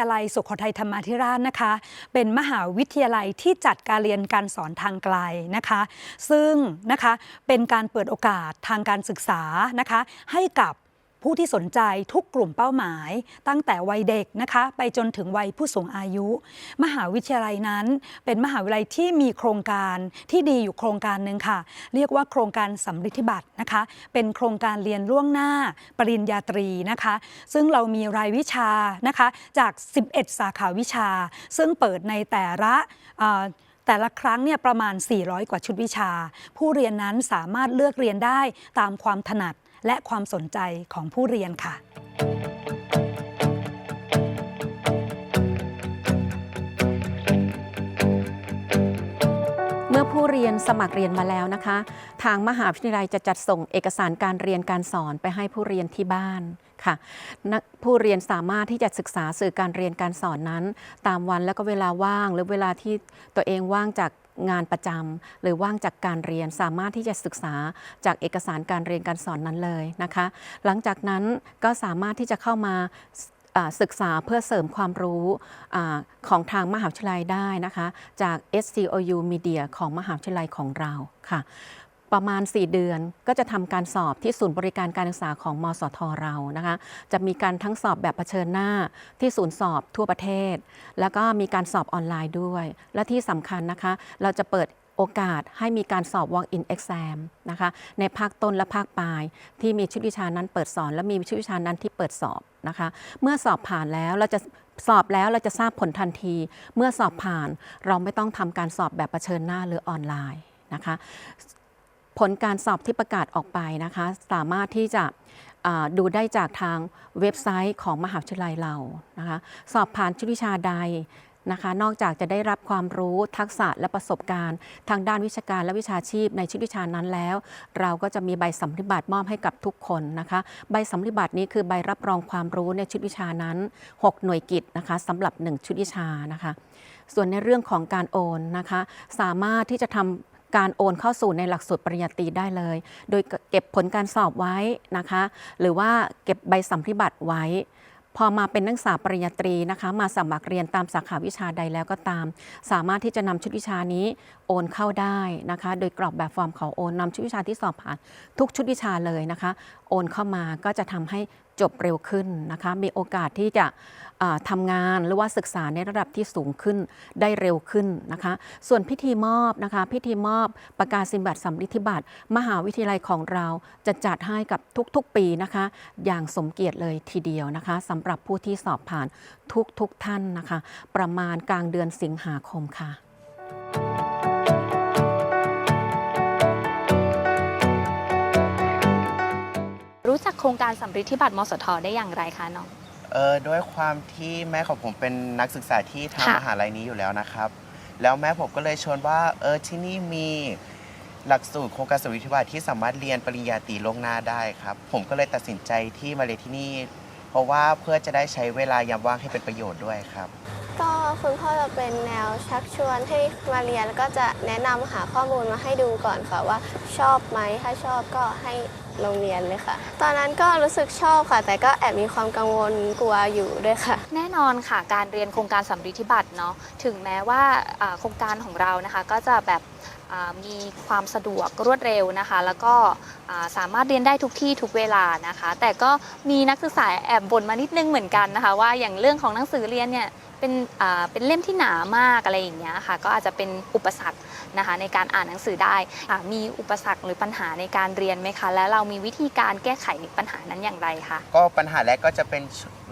าวิทยาลัยสุขขทัยธรรมาธิราชนะคะ เป็นมหาวิทยาลัยที่จัดการเรียนการสอนทางไกลนะคะ ซึ่งนะคะเป็นการเปิดโอกาสทางการศึกษานะคะ ให้กับ ผู้ที่สนใจทุกกลุ่มเป้าหมาย ตั้งแต่วัยเด็กนะคะไปจนถึงวัยผู้สูงอายุ มหาวิทยาลัยนั้น เป็นมหาวิทยาลัยที่มีโครงการที่ดีอยู่โครงการหนึ่งค่ะ เรียกว่าโครงการสำริธิบัตรนะคะ เป็นโครงการเรียนล่วงหน้า ปริญญาตรีนะคะ ซึ่งเรามีรายวิชานะคะจาก 11 สาขาวิชา ซึ่งเปิดในแต่ละแต่ละครั้งเนี่ยประมาณ 400 กว่าชุดวิชา ผู้เรียนนั้นสามารถเลือกเรียนได้ตามความถนัด และความสนใจของผู้เรียนค่ะเมื่อผู้เรียนสมัครเรียนมาแล้วนะคะ ทางมหาวิทยาลัยจะจัดส่งเอกสารการเรียนการสอนไปให้ผู้เรียนที่บ้านค่ะผู้เรียนสามารถที่จะศึกษาสื่อการเรียนการสอนนั้น ตามวันแล้วก็เวลาว่างหรือเวลาที่ตัวเองว่างจาก งานประจำหรือว่างจากการเรียนสามารถที่จะศึกษาจากเอกสารการเรียนการสอนนั้นเลยนะคะ หลังจากนั้นก็สามารถที่จะเข้ามาศึกษาเพื่อเสริมความรู้อของทางมหาวิทยาลัยได้นะคะ จาก SCOU Media ของมหาวิทยาลัยของเราค่ะ ประมาณ 4 เดือนก็จะทำการสอบที่ศูนย์บริการการศึกษาของมสทเรานะคะ จะมีการทั้งสอบแบบเผชิญหน้าที่ศูนย์สอบทั่วประเทศ แล้วก็มีการสอบออนไลน์ด้วย และที่สำคัญนะคะ เราจะเปิดโอกาสให้มีการสอบ walk-in exam นะคะในภาคต้นและภาคปลาย ที่มีชุดวิชานั้นเปิดสอน และมีชุดวิชานั้นที่เปิดสอบนะคะ เมื่อสอบผ่านแล้วเราจะสอบแล้วเราจะทราบผลทันที เมื่อสอบผ่านเราไม่ต้องทำการสอบแบบเผชิญหน้าหรือออนไลน์นะคะ ผลการสอบที่ประกาศออกไปนะคะ สามารถที่จะดูได้จากทางเว็บไซต์ของมหาวิทยาลัยเรานะคะ สอบผ่านชุดวิชาใดนะคะ นอกจากจะได้รับความรู้ทักษะและประสบการณ์ ทางด้านวิชาการและวิชาชีพในชุดวิชานั้นแล้ว เราก็จะมีใบสำริบัตรมอบให้กับทุกคนนะคะ ใบสำริบัตรนี้คือใบรับรองความรู้ในชุดวิชานั้น 6 หน่วยกิจนะคะสำหรับ 1 ชุดวิชานะคะ ส่วนในเรื่องของการโอนนะคะ สามารถที่จะทำ การโอนเข้าสู่ในหลักสูตรปริญญาตรีได้เลย โดยเก็บผลการสอบไว้นะคะ หรือว่าเก็บใบสัมภิบัติไว้ พอมาเป็นนักศึกษาปริญญาตรีนะคะ มาสมัครเรียนตามสาขาวิชาใดแล้วก็ตาม สามารถที่จะนำชุดวิชานี้โอนเข้าได้นะคะ โดยกรอบแบบฟอร์มขอโอนนำชุดวิชาที่สอบผ่านทุกชุดวิชาเลยนะคะ โอนเข้ามาก็จะทำให้จบเร็วขึ้นนะคะ มีโอกาสที่จะอ่าทำงานหรือว่าศึกษาในระดับที่สูงขึ้นได้เร็วขึ้นนะคะ ส่วนพิธีมอบนะคะ พิธีมอบประกาศสินบัตรสำริธิบัตรมหาวิทยาลัยของเราจะจัดให้กับทุกๆปีนะคะ อย่างสมเกียรติเลยทีเดียวนะคะสำหรับผู้ที่สอบผ่านทุกๆท่านนะคะ ประมาณกลางเดือนสิงหาคมค่ะ รู้จักโครงการสำริดธิบัตรมสทได้อย่างไรคะน้อง เออด้วยความที่แม่ของผมเป็นนักศึกษาที่ทางค่ะ มหาลัยนี้อยู่แล้วนะครับ แล้วแม่ผมก็เลยชวนว่าเออที่นี่มีหลักสูตรโครงการสวิทธิบัตรที่สามารถเรียนปริญญาตรีล่วงหน้าได้ครับ ผมก็เลยตัดสินใจที่มาเรียนที่นี่ เพราะว่าเพื่อจะได้ใช้เวลายามว่างให้เป็นประโยชน์ด้วยครับ ก็คุณพ่อจะเป็นแนวชักชวนให้มาเรียนแล้วก็จะแนะนำหาข้อมูลมาให้ดูก่อนค่ะว่าชอบไหมถ้าชอบก็ให้ โรงเรียนเลยค่ะ ตอนนั้นก็รู้สึกชอบค่ะ แต่ก็แอบมีความกังวลกลัวอยู่ด้วยค่ะ แน่นอนค่ะ การเรียนโครงการสำริดธิบัตรเนาะถึงแม้ว่าโครงการของเรานะคะ ก็จะแบบมีความสะดวกรวดเร็วนะคะ แล้วก็สามารถเรียนได้ทุกที่ทุกเวลานะคะ แต่ก็มีนักศึกษาแอบบ่นมานิดนึงเหมือนกันนะคะ ว่าอย่างเรื่องของหนังสือเรียนเนี่ย เป็นอ่าเป็นเล่มที่หนามากอะไรอย่างเงี้ยค่ะ ก็อาจจะเป็นอุปสรรคนะคะในการอ่านหนังสือได้อ่ามีอุปสรรคหรือปัญหาในการเรียนไหมคะ และเรามีวิธีการแก้ไขปัญหานั้นอย่างไรคะ ก็ปัญหาแรกก็จะเป็น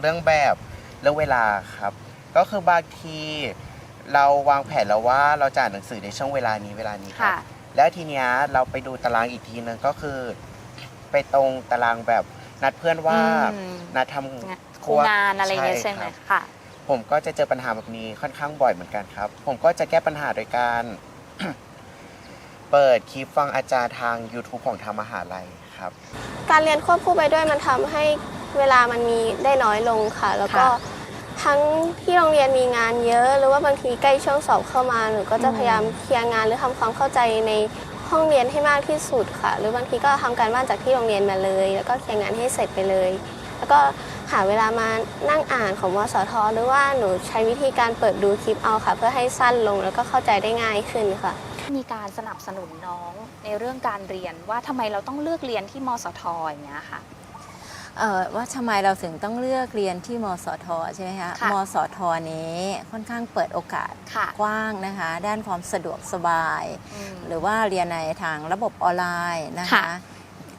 เรื่องแบบเรื่องเวลาครับ ก็คือบางทีเราวางแผนแล้วว่าเราจะอ่านหนังสือในช่วงเวลานี้เวลานี้ครับค่ะแล้วทีเนี้ยเราไปดูตารางอีกทีนึงก็คือ ไปตรงตารางแบบนัดเพื่อนว่าอืมนัดทงานำโครงงานอะไรอย่างเงี้ยใช่ไหมครับค่ะ ผมก็จะเจอปัญหาแบบนี้ค่อนข้างบ่อยเหมือนกันครับ ผมก็จะแก้ปัญหาโดยการ เปิดคลิปฟังอาจารย์ทาง YouTube ของทางมหาลัยครับ การเรียนควบคู่ไปด้วยมันทำให้เวลามันมีได้น้อยลงค่ะ แล้วก็ค่ะ ทั้งที่โรงเรียนมีงานเยอะ หรือว่าบางทีใกล้ช่วงสอบเข้ามาหนูก็จะอืมพยายามเคลียร์งานหรือทำความเข้าใจในห้องเรียนให้มากที่สุดค่ะ หรือบางทีก็ทำการบ้านจากที่โรงเรียนมาเลย แล้วก็เคลียร์งานให้เสร็จไปเลย แล้วก็ หาเวลามานั่งอ่านของมสทหรือว่าหนูใช้วิธีการเปิดดูคลิปเอาค่ะ เพื่อให้สั้นลงแล้วก็เข้าใจได้ง่ายขึ้นค่ะ มีการสนับสนุนน้องในเรื่องการเรียนว่าทำไมเราต้องเลือกเรียนที่มสทอย่างเงี้ยค่ะ เอ่อว่าทำไมเราถึงต้องเลือกเรียนที่มสทใช่ไหมคะค่ะมสทนี้ค่อนข้างเปิดโอกาสค่ะกว้างนะคะ ด้านความสะดวกสบาย อืม หรือว่าเรียนในทางระบบออนไลน์นะคะ ค่ะ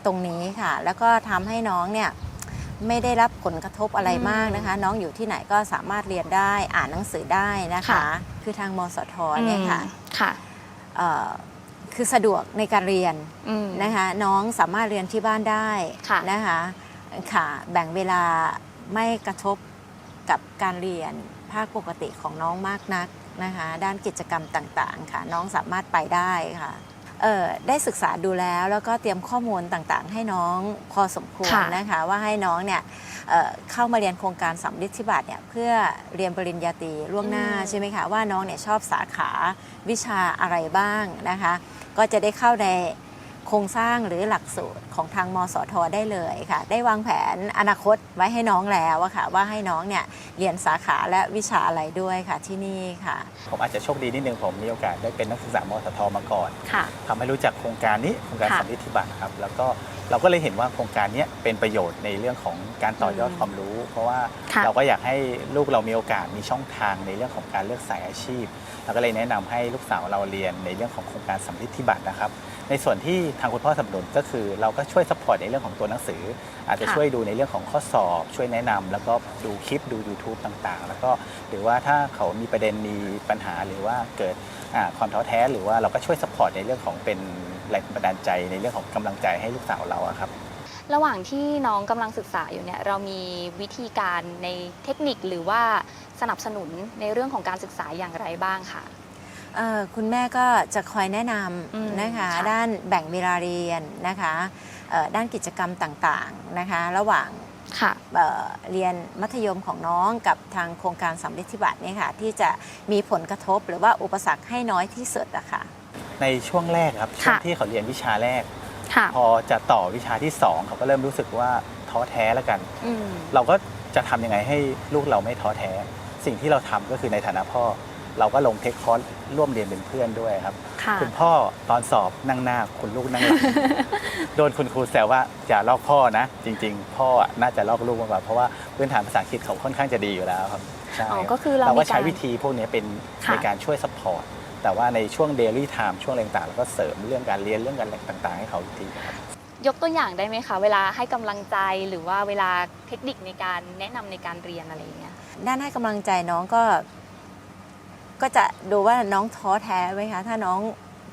ตรงนี้ค่ะ แล้วก็ทำให้น้องเนี่ย ไม่ได้รับผลกระทบอะไรอืมมากนะคะ น้องอยู่ที่ไหนก็สามารถเรียนได้อ่านหนังสือได้นะคะ ค่ะ คือทางมสทเนี่ยค่ะอืมค่ะเอ่อคือสะดวกในการเรียนอืม นะคะน้องสามารถเรียนที่บ้านได้ค่ะ นะคะค่ะแบ่งเวลาไม่กระทบกับการเรียนภาคปกติของน้องมากนักนะคะ ด้านกิจกรรมต่างๆ ค่ะ น้องสามารถไปได้ค่ะเอ่อ ได้ศึกษาดูแล้ว แล้วก็เตรียมข้อมูลต่างๆ ให้น้องพอสมควรค่ะนะคะว่าให้น้องเนี่ยเอ่อเข้ามาเรียนโครงการสำลิดทิบัตรเนี่ยเพื่อเรียนปริญญาตรีล่วงหน้าใช่ไหมคะว่าน้องเนี่ยชอบสาขาวิชาอะไรบ้างนะคะ ก็จะได้เข้าใน โครงสร้างหรือหลักสูตรของทางมสทได้เลยค่ะ ได้วางแผนอนาคตไว้ให้น้องแล้วอะค่ะ ว่าให้น้องเนี่ยเรียนสาขาและวิชาอะไรด้วยค่ะที่นี่ค่ะ ผมอาจจะโชคดีนิดนึงผมมีโอกาสได้เป็นนักศึกษามสทมาก่อนค่ะ ทำให้รู้จักโครงการนี้โครงการค่ะ สัมฤทธิบัตรครับ แล้วก็เราก็เลยเห็นว่าโครงการเนี้ยเป็นประโยชน์ในเรื่องของการต่อยอดอืมความรู้ เพราะว่าค่ะ เราก็อยากให้ลูกเรามีโอกาสมีช่องทางในเรื่องของการเลือกสายอาชีพ เราก็เลยแนะนำให้ลูกสาวเราเรียนในเรื่องของโครงการสัมฤทธิบัตรนะครับ ในส่วนที่ทางคุณพ่อสนับสนุนก็คือ เราก็ช่วยซัพพอร์ตในเรื่องของตัวหนังสือ อาจจะค่ะ ช่วยดูในเรื่องของข้อสอบ ช่วยแนะนำแล้วก็ดูคลิปดู YouTube ต่างๆ แล้วก็หรือว่าถ้าเขามีประเด็นมีปัญหาหรือว่าเกิดอ่าความท้อแท้หรือว่าเราก็ช่วยซัพพอร์ตในเรื่องของเป็นแรงบันดาลใจในเรื่องของกำลังใจให้ลูกสาวเราอะครับ ระหว่างที่น้องกำลังศึกษาอยู่เนี่ยเรามีวิธีการในเทคนิคหรือว่าสนับสนุนในเรื่องของการศึกษาอย่างไรบ้างค่ะ เอ่อคุณแม่ก็จะคอยแนะนอืมำนะคะ ค่ะ ด้านแบ่งเวลาเรียนนะคะเอ่อด้านกิจกรรมต่างๆนะคะ ระหว่าง ค่ะ เอ่อเรียนมัธยมของน้องกับทางโครงการสำเร็จทิบัตรเนี่ยค่ะที่จะมีผลกระทบหรือว่าอุปสรรคให้น้อยที่สุดอะค่ะ ในช่วงแรกครับช่วงที่เขาเรียนวิชาแรก ค่ะ พอจะต่อวิชาที่สองเขาก็เริ่มรู้สึกว่าท้อแท้แล้วกันอืมเราก็จะทำยังไงให้ลูกเราไม่ท้อแท้ สิ่งที่เราทำก็คือในฐานะพ่อ เราก็ลงเทคคอร์สร่วมเรียนเป็นเพื่อนด้วยครับ ค่ะ คุณพ่อตอนสอบนั่งหน้าคุณลูกนั่งหลัง โดนคุณครูแซวว่าอย่าลอกพ่อนะ จริง ๆ พ่ออะน่าจะลอกลูกมากกว่าเพราะว่าพื้นฐานภาษาอังกฤษเขาค่อนข้างจะดีอยู่แล้วครับใช่อ๋อรับก็คือเราเราก็มีใช้การวิธีพวกนี้เป็นค่ะ ในการช่วยซัพพอร์ตแต่ว่าในช่วงเดลี่ไทม์ช่วงอะไรต่างๆเราก็เสริมเรื่องการเรียนเรื่องการอะไรต่าง ๆ ให้เขาอีกทีครับ ยกตัวอย่างได้ไหมคะ เวลาให้กำลังใจหรือว่าเวลาเทคนิคในการแนะนำในการเรียนอะไรอย่างเงี้ย ด้านให้กำลังใจน้องก็ ก็จะดูว่าน้องท้อแท้ไหมคะถ้าน้อง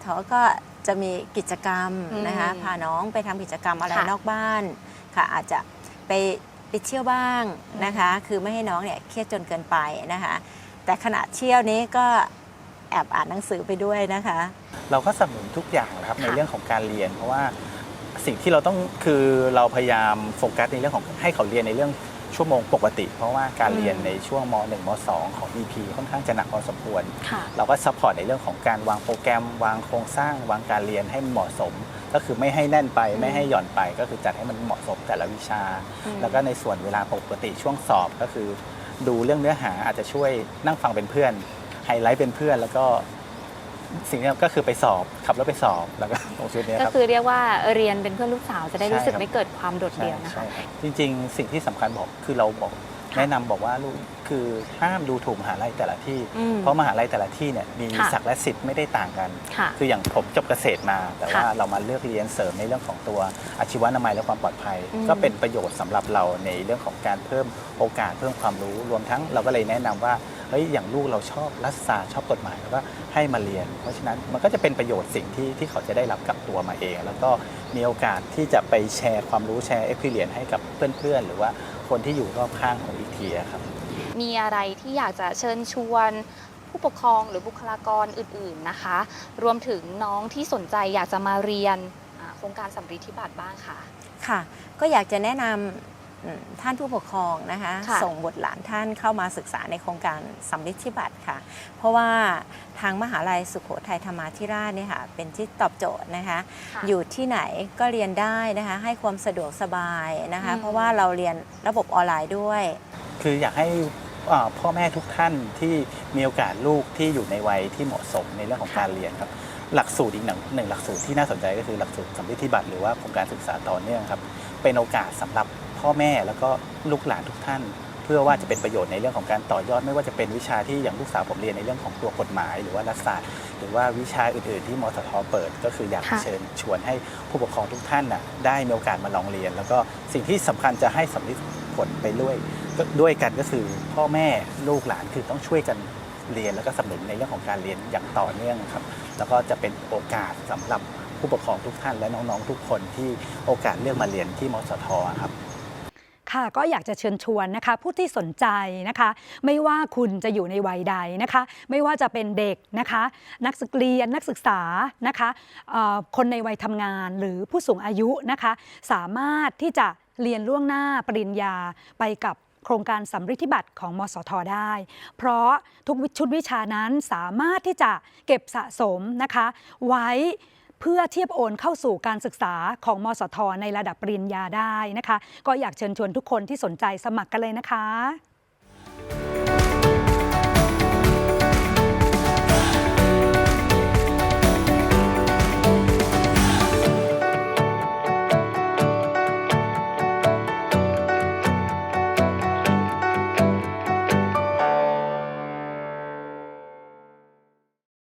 ท้อก็จะมีกิจกรรมอืมนะคะพาน้องไปทำกิจกรรมอะไรค่ะนอกบ้านค่ะอาจจะไปไปเที่ยวบ้างนะคะ คือไม่ให้น้องเนี่ยเครียดจนเกินไปนะคะ แต่ขณะเที่ยวนี้ก็แอบอ่านหนังสือไปด้วยนะคะ เราก็สนับสนุนทุกอย่างนะครับค่ะในเรื่องของการเรียน เพราะว่าสิ่งที่เราต้องคือเราพยายามโฟกัสในเรื่องของให้เขาเรียนในเรื่อง ชั่วโมงปกติ เพราะว่าการเรียนในช่วงม .1 ม .2 ของ EP ค่อนข้างจะหนักพอสมควรค่ะเราก็ซัพพอร์ตในเรื่องของการวางโปรแกรม วางโครงสร้าง วางการเรียนให้มันเหมาะสม ก็คือไม่ให้แน่นไปอืมไม่ให้หย่อนไป ก็คือจัดให้มันเหมาะสมแต่ละวิชาอืมแล้วก็ในส่วนเวลาปกติช่วงสอบก็คือ ดูเรื่องเนื้อหาอาจจะช่วยนั่งฟังเป็นเพื่อนไฮไลท์เป็นเพื่อนแล้วก็ สิ่งที่ก็คือไปสอบขับรถไปสอบแล้วก็ตรงชุดเนี้ยก็ครับ คือเรียกว่าเรียนเป็นเพื่อนลูกสาวจะได้ใช่รู้สึกครับ ไม่เกิดความโดดใช่เดี่ยวนะคะ ใช่ครับจริงๆ สิ่งที่สำคัญบอกคือเราบอกค่ะแนะนำบอกว่าลูกคือห้ามดูถูกมหาลัยแต่ละที่ อืมเพราะมหาลัยแต่ละที่เนี่ยมีค่ะ ศักดิ์และสิทธิ์ไม่ได้ต่างกัน ค่ะ คืออย่างผมจบเกษตรมา แต่ว่าค่ะเรามาเลือกเรียนเสริมในเรื่องของตัวอาชีวนามัยและความปลอดภัย อืม ก็เป็นประโยชน์สำหรับเราในเรื่องของการเพิ่มโอกาสเพิ่มความรู้ รวมทั้งเราก็เลยแนะนำว่า เฮ้ยอย่างลูกเราชอบรัฐศาสตร์ชอบกฎหมายแล้วก็ให้มาเรียน เพราะฉะนั้นมันก็จะเป็นประโยชน์สิ่งที่ที่เขาจะได้รับกลับตัวมาเอง แล้วก็มีโอกาสที่จะไปแชร์ความรู้แชร์เอ็กเพรียนให้กับเพื่อนๆ หรือว่าคนที่อยู่รอบข้างของอีกทีอะครับมีอะไรที่อยากจะเชิญชวนผู้ปกครองหรือบุคลากรอื่นๆนะคะ รวมถึงน้องที่สนใจอยากจะมาเรียนอ่าโครงการสัมฤทธิบัตรบ้างค่ะ ค่ะ ก็อยากจะแนะนำอืม ท่านผู้ปกครองนะคะค่ะส่งบุตรหลานท่านเข้ามาศึกษาในโครงการสำลิดที่บัตรค่ะ เพราะว่าทางมหาลัยสุโขทัยธรรมาธิราชเนี่ยค่ะเป็นที่ตอบโจทย์นะคะค่ะอยู่ที่ไหนก็เรียนได้นะคะให้ความสะดวกสบายนะคะอืมเพราะว่าเราเรียนระบบออนไลน์ด้วย คืออยากให้อ่าพ่อแม่ทุกท่านที่มีโอกาสลูกที่อยู่ในวัยที่เหมาะสมในเรื่องของการเรียนครับหลักสูตรอีกหนึ่งหนึ่งหลักสูตรที่น่าสนใจก็คือหลักสูตรสำลิดที่บัตรหรือว่าโครงการศึกษาต่อเนื่องครับเป็นโอกาสสำหรับ พ่อแม่แล้วก็ลูกหลานทุกท่าน เพื่อว่าจะเป็นประโยชน์ในเรื่องของการต่อยอด ไม่ว่าจะเป็นวิชาที่อย่างลูกสาวผมเรียนในเรื่องของตัวกฎหมาย หรือว่ารัฐศาสตร์ หรือว่าวิชาอื่นๆที่มสทเปิด ก็คืออยากค่ะ เชิญชวนให้ผู้ปกครองทุกท่านน่ะได้มีโอกาสมาลองเรียน แล้วก็สิ่งที่สำคัญจะให้สำลิดผลไปด้วยก็ด้วยกันก็คือพ่อแม่ลูกหลานคือต้องช่วยกันเรียนแล้วก็สำเร็จในเรื่องของการเรียนอย่างต่อเนื่องครับ แล้วก็จะเป็นโอกาสสำหรับผู้ปกครองทุกท่านและน้องๆทุกคนที่โอกาสเลือกมาเรียนที่มสทครับ ค่ะก็อยากจะเชิญชวนนะคะ ผู้ที่สนใจนะคะ ไม่ว่าคุณจะอยู่ในวัยใดนะคะ ไม่ว่าจะเป็นเด็กนะคะ นักศึกเรียนนักศึกษานะคะคนในวัยทำงานหรือผู้สูงอายุนะคะ สามารถที่จะเรียนล่วงหน้าปริญญาไปกับโครงการสำริธิบัตรของมสทได้ เพราะทุกชุดวิชานั้นสามารถที่จะเก็บสะสมนะคะ ไว้ เพื่อเทียบโอนเข้าสู่การศึกษาของมสทในระดับปริญญาได้นะคะ ก็อยากเชิญชวนทุกคนที่สนใจสมัครกันเลยนะคะ